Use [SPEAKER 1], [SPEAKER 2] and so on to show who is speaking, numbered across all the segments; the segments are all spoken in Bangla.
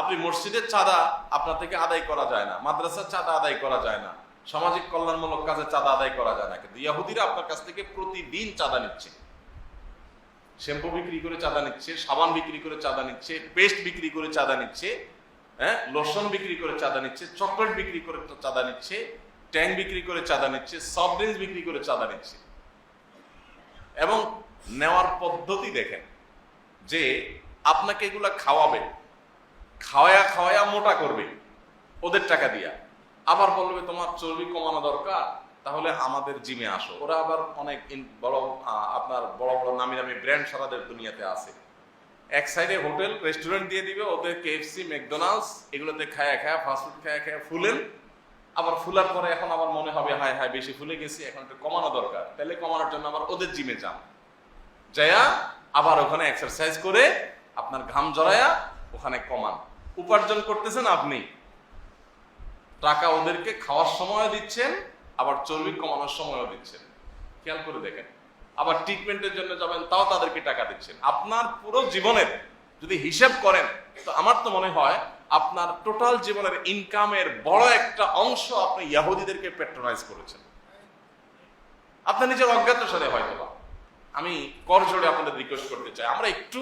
[SPEAKER 1] আপনি মসজিদের চাঁদা আপনার থেকে আদায় করা যায় না, মাদ্রাসার চাঁদা আদায় করা যায় না, সামাজিক কল্যাণমূলক কাজে চাঁদা আদায় করা যায় না। কিন্তু ইয়াহুদিরা আপনার কাছ থেকে প্রতিদিন চাঁদা নিচ্ছে। শ্যাম্পু বিক্রি করে চাঁদা নিচ্ছে, সাবান বিক্রি করে চাঁদা নিচ্ছে, পেস্ট বিক্রি করে চাঁদা নিচ্ছে হ্যাঁ লোশন বিক্রি করে চাঁদা নিচ্ছে, চকলেট বিক্রি করে চাঁদা নিচ্ছে, ট্যাং বিক্রি করে চাঁদা নিচ্ছে, সফট ড্রিঙ্কস বিক্রি করে চাঁদা নিচ্ছে। এবং নেওয়ার পদ্ধতি দেখেন, যে আপনাকে এগুলা খাওয়াবে খাওয়ায়া খাওয়ায়া মোটা করবে। ওদের টাকা দিয়া। আবার বলবে, তোমার চর্বি কমানো দরকার, তাহলে আমাদের জিমে আসো। ওরা আবার অনেক বড় আপনার বড় বড় নামি নামি ব্র্যান্ড সারাদের দুনিয়াতে আছে। এক সাইডে হোটেল, রেস্টুরেন্ট দিয়ে দিবে, ওদের কেএফসি ম্যাকডোনাল্ডস এগুলোতে খায়া খায়া ফাস্টফুড খায়া খায়া ফুলেন। আবার ফুলার পরে এখন আমার মনে হবে, হায় হায়, বেশি ফুলে গেছি, এখন একটু কমানো দরকার। তাহলে কমানোর জন্য আবার ওদের জিমে যান। যায়া আবার ওখানে এক্সারসাইজ করে আপনার ঘাম জড়ায়া ওখানে কমান। উপার্জন করতেছেন আপনি। টাকা ওদেরকে খাওয়ার সময় দিচ্ছেন, আবার চর্বি কমানোর সময়ও দিচ্ছেন। খেয়াল করে দেখেন। আবার ট্রিটমেন্টের জন্য যাবেন, তাও তাদেরকে টাকা দিচ্ছেন। আপনার পুরো জীবনের যদি হিসাব করেন, তো আমার তো মনে হয় আপনার টোটাল জীবনের ইনকামের বড় একটা অংশ আপনি ইয়াহুদিদেরকে পেট্রোনাইজ করেছেন। আপনার নিজের অজ্ঞাত সাথে হয়তো আমি কর জোড়ে আপনাদের রিকোয়েস্ট করতে চাই। আমরা একটু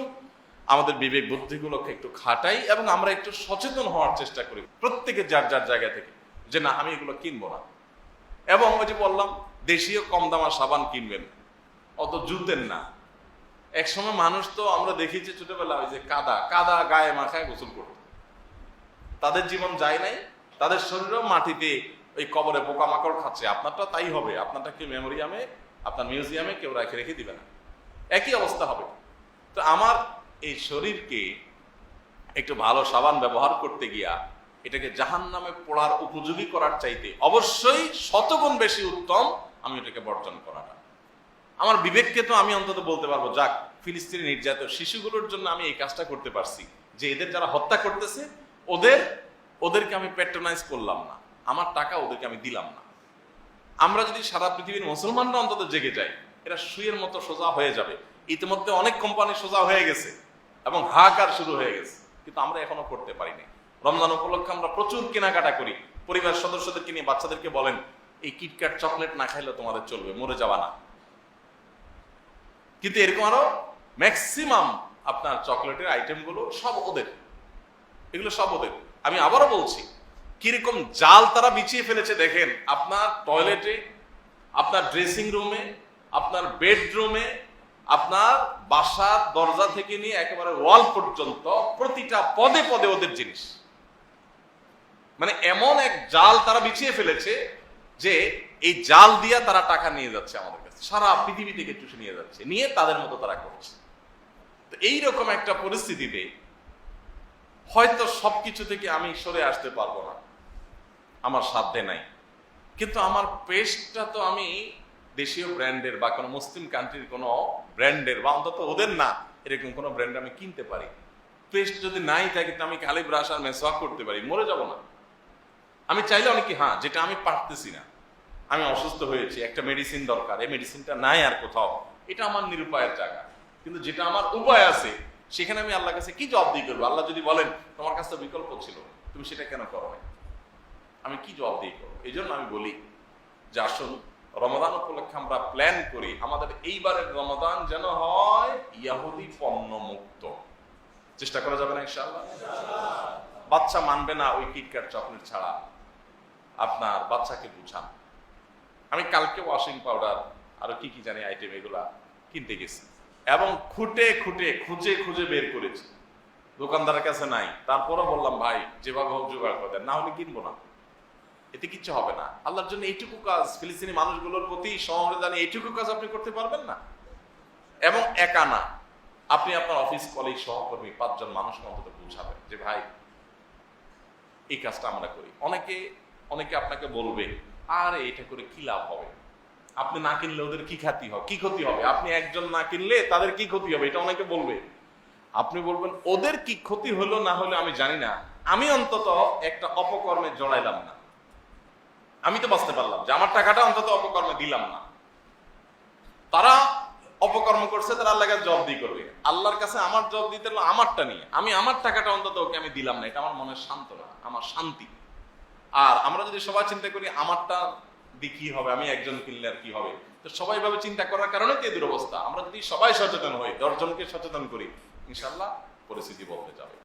[SPEAKER 1] আমাদের বিবেক বুদ্ধিগুলোকে একটু খাটাই এবং আমরা একটু সচেতন হওয়ার চেষ্টা করি প্রত্যেকে যার যার জায়গা থেকে যে না, আমি এগুলো কিনবো না। এবং ওই যে বললাম, দেশীয় কম দামা সাবান কিনবেন। অত জুতেন না। এক সময় মানুষ তো আমরা দেখেছি ছোটবেলা ওই যে কাদা কাদা গায়ে মাখায় গোসল করত। তাদের জীবন যায় নাই, তাদের শরীরও মাটিতে ওই কবরে পোকামাকড় খাচ্ছে। আপনারটা তাই হবে, আপনারটা কি মেমোরিয়ামে, আপনার মিউজিয়ামে কেউ রেখে রেখে দিবে না। একই অবস্থা হবে। তো আমার এই শরীরকে একটু ভালো সাবান ব্যবহার করতে গিয়া এটাকে জাহান নামে পড়ার উপযোগী করার চাইতে অবশ্যই শতগুণ বেশি উত্তম আমি এটাকে বর্জন করাটা। আমার বিবেককে তো আমি অন্তত বলতে পারব, যাক, ফিলিস্তিনি নির্যাতিত শিশুগুলোর জন্য আমি এই কাজটা করতে পারছি। যে এদের যারা হত্যা করতেছে, ওদের, ওদেরকে আমি প্যাট্রোনাইজ করলাম না। আমার টাকা ওদেরকে আমি দিলাম না। আমরা যদি সারা পৃথিবীর মুসলমানরা অন্তত জেগে যাই, এরা সুইয়ের মতো সোজা হয়ে যাবে। ইতিমধ্যে অনেক কোম্পানি সোজা হয়ে গেছে। এবং হাহাকার শুরু হয়ে গেছে। কিন্তু আমরা এখনও করতে পারিনি। রমজান উপলক্ষে আমরা প্রচুর কেনাকাটা করি। পরিবার সদস্যদেরকে নিয়ে বাচ্চাদেরকে বলেন, এই কিটক্যাট চকলেট না খাইলে তোমাদের চলবে, মরে যাবা না। কিন্তু এরকম আরও ম্যাক্সিমাম আপনার চকলেটের আইটেমগুলো সব ওদের। এগুলো সব ওদের। আমি আবারও বলছি, কীরকম জাল তারা বিছিয়ে ফেলেছে দেখেন। আপনার টয়লেটে আপনার ড্রেসিং রুমে আপনার বেডরুমে আপনার বাসার দরজা থেকে নিয়ে একেবারে ওয়াল পর্যন্ত প্রতিটা পদে পদে ওদের জিনিস। মানে এমন এক জাল তারা বিছিয়ে ফেলেছে যে এই জাল দিয়া তারা টাকা নিয়ে যাচ্ছে আমাদের কাছে। সারা পৃথিবী থেকে চুষে নিয়ে যাচ্ছে। নিয়ে তাদের মতো তারা করছে। তো এইরকম একটা পরিস্থিতিতে হয়তো সবকিছু থেকে আমি সরে আসতে পারব না। আমার সাধ্যে নাই। কিন্তু আমার পেস্টটা তো আমি দেশীয় ব্র্যান্ডের বা কোনো মুসলিম কান্ট্রির কোনো ব্র্যান্ডের বা অন্তত ওদের না, এরকম কোনো ব্র্যান্ড আমি কিনতে পারি। পেস্ট যদি নাই থাকে, তো আমি খালি ব্রাশ আর মেসওয়াক করতে পারি, মরে যাব না। আমি চাইলে অনেকে হ্যাঁ যেটা আমি পারতেছি না। আমি অসুস্থ হয়েছি, একটা মেডিসিন দরকার, এই মেডিসিনটা নাই আর কোথাও। এটা আমার নিরুপায়ের জায়গা। কিন্তু যেটা আমার উপায় আছে, সেখানে আমি আল্লাহর কাছে কি জবাব দিয়ে করব? আল্লাহ যদি বলেন, তোমার কাছে বিকল্প ছিল, তুমি সেটা কেন করো আমি কি জবাব দিয়ে করব? এই জন্য আমি বলি, যে আসুন রমাদান উপলক্ষে আমরা প্ল্যান করি, আমাদের এইবারের রমাদান যেন হয় ইয়াহুদি পণ্য মুক্ত চেষ্টা করা যাবে না ইনশাআল্লাহ? বাচ্চা মানবে না ওই কিটক্যাট চকলেট ছাড়া। আপনার বাচ্চাকে বুঝান। আমি কালকে ওয়াশিং পাউডার আরও কি কি জানি আইটেম এগুলা কিনতে গেছি। এবং খুঁটে খুঁটে, খুঁজে খুঁজে বের করেছি। দোকানদারের কাছে নাই। তারপরও বললাম, ভাই, যেভাবে হোক জোগাড় করে দেন। না হলে কিনবো না। এতে কিচ্ছু হবে না। আল্লাহর জন্য এইটুকু কাজ, ফিলিস্তিনি মানুষগুলোর প্রতি সমবেদনা এইটুকু কাজ আপনি করতে পারবেন না? এবং একা না। আপনি আপনার অফিস কলেজ সহকর্মী, পাঁচজন মানুষকে অন্তত বুঝাবেন যে, ভাই, এই কাজটা আমরা করি। অনেকে অনেকে আপনাকে বলবে, আর, এটা করে কি লাভ হবে? আপনি না কিনলে ওদের কি খ্যাতি হবে? কি ক্ষতি হবে? আপনি একজন না কিনলে তাদের কি ক্ষতি হবে? এটা অনেকে বলবে। আপনি বলবেন, ওদের কি ক্ষতি হলো না হলো আমি জানি না। আমি অন্তত একটা অপকর্মে জড়াইলাম না। আমি তো বাঁচতে পারলাম যে আমার টাকাটা অন্তত অপকর্মে দিলাম না। তারা অপকর্ম করছে, তারা আল্লাহর কাছে জব দিয়ে করবে। আল্লাহর কাছে আমার জব দিতে হলো আমারটা নিয়ে। আমি আমার টাকাটা অন্তত ওকে আমি দিলাম না, এটা আমার মনের সান্ত্বনা, আমার শান্তি। আর আমরা যদি সবাই চিন্তা করি আমারটা দিয়ে কি হবে, আমি একজন কিনলে আর কি হবে? তো সবাই ভাবে চিন্তা করার কারণে তো দুরবস্থা। আমরা যদি সবাই সচেতন হই, দশজনকে সচেতন করি ইনশাল্লাহ পরিস্থিতি বদলে যাবে।